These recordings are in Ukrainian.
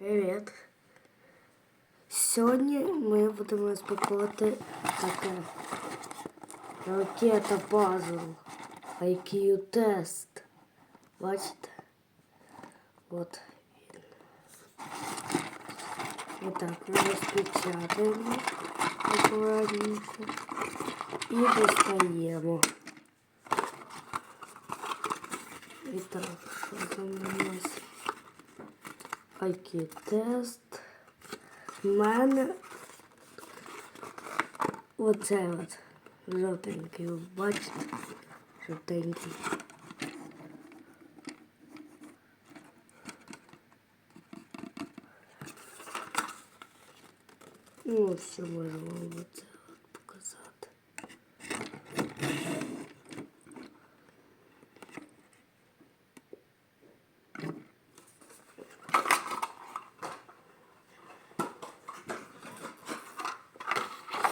Привіт. Сьогодні ми будемо розпаковувати таке ракета пазл IQ тест. Бачите? От він. І так, ми розпечатаємо акуратненько і достаємо. І так, що там у нас? IQ тест. У мене оце от жовтенький, ви бачите? Жовтенький. Ну, все можу вам оце от показати.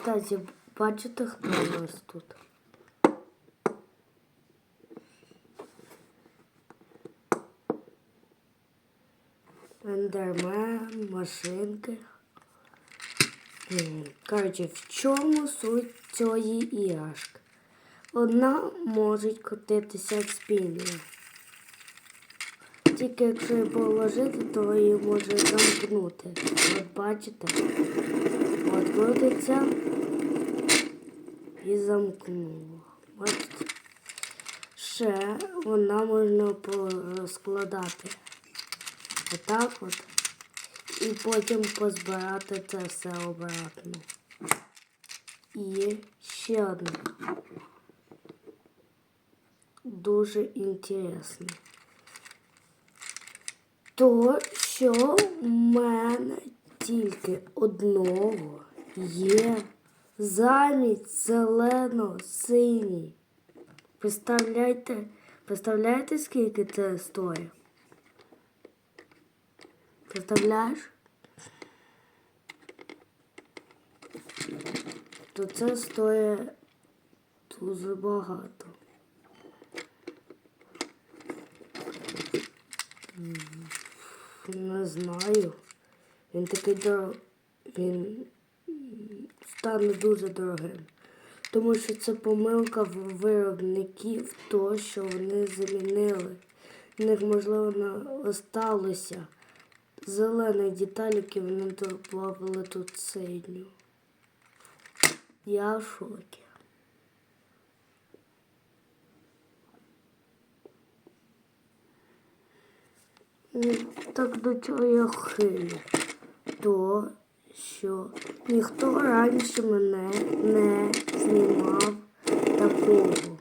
Кстати, бачите, хто у нас тут? Ендермен, машинки. Коротше, в чому суть цієї іграшки? Одна може як спінер. Тільки якщо її положити, то її може замкнути. От бачите? От і замкнуло. Бачите? Ще вона можна порозкладати. Отак от. І потім позбирати це все обратно. І ще одне. Дуже інтересне. То, що в мене тільки одного є замість зелено-синій. Представляєте, представляєте, скільки це стоїть? Представляєш? То це стоїть дуже багато. М, Не знаю. Він такий дорог... Він стане дуже дорогим. Тому що це помилка виробників, то, що вони замінили. В них, можливо, осталося зелені деталі, які вони додавали тут синю. Я в шокі. Так до чого я хилю? То, що ніхто раніше мене не знімав такого.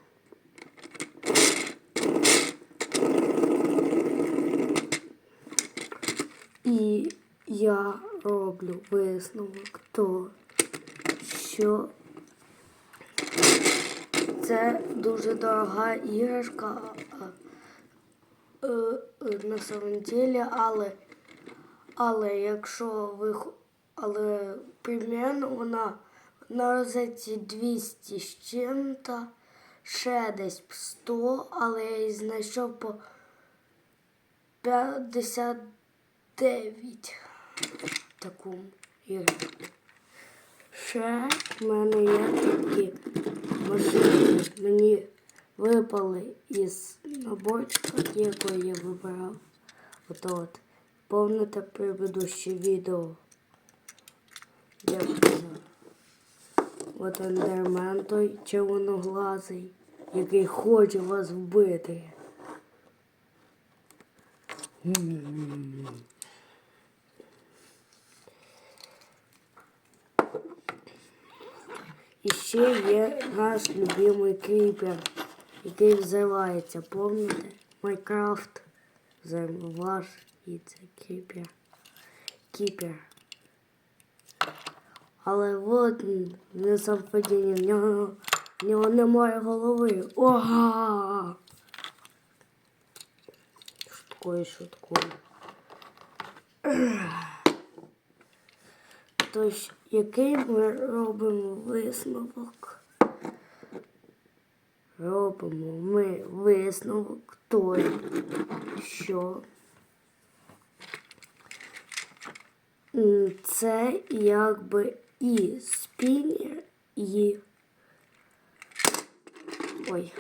І я роблю висновок то, що це дуже дорога іграшка на самом деле, але, але якщо ви але примерно вона на розетці 200 з чим-то, ще десь 100, але я її знайшов по 59 такому іграшку. Ще в мене є такі машини. Мені випали із наборчика, який я вибирав. Ото от. Помните предыдущее відео. Я казав. От ендермен той червоноглазий, який хоче вас вбити. І ще є наш любимий кріпер, який взривається. Пам'ятаєте? Майнкрафт ваш це кріпер. Кіпер. Але от не совпадіння, в нього, в нього немає голови. Ога! Шуткою, шуткою. Тож, який ми робимо висновок? Робимо ми висновок той, що це якби і спінер, і. Ой.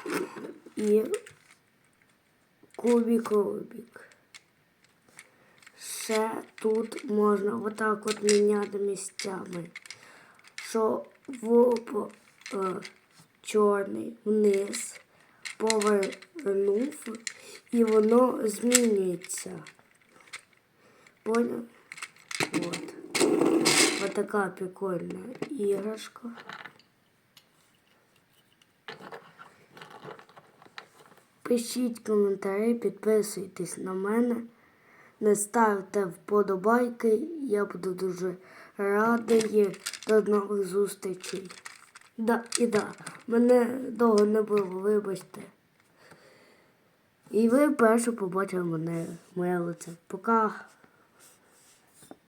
І кубік Рубік. Ще тут можна отак от міняти місцями. Що в е, чорний вниз повернув і воно змінюється. Понял? Вот. Вот така прикольна іграшка. Пишіть коментарі, підписуйтесь на мене, не ставте вподобайки. Я буду дуже радий. До нових зустрічей. Да, і да, мене довго не було, вибачте. І ви перше побачили мене, моє лице. Пока.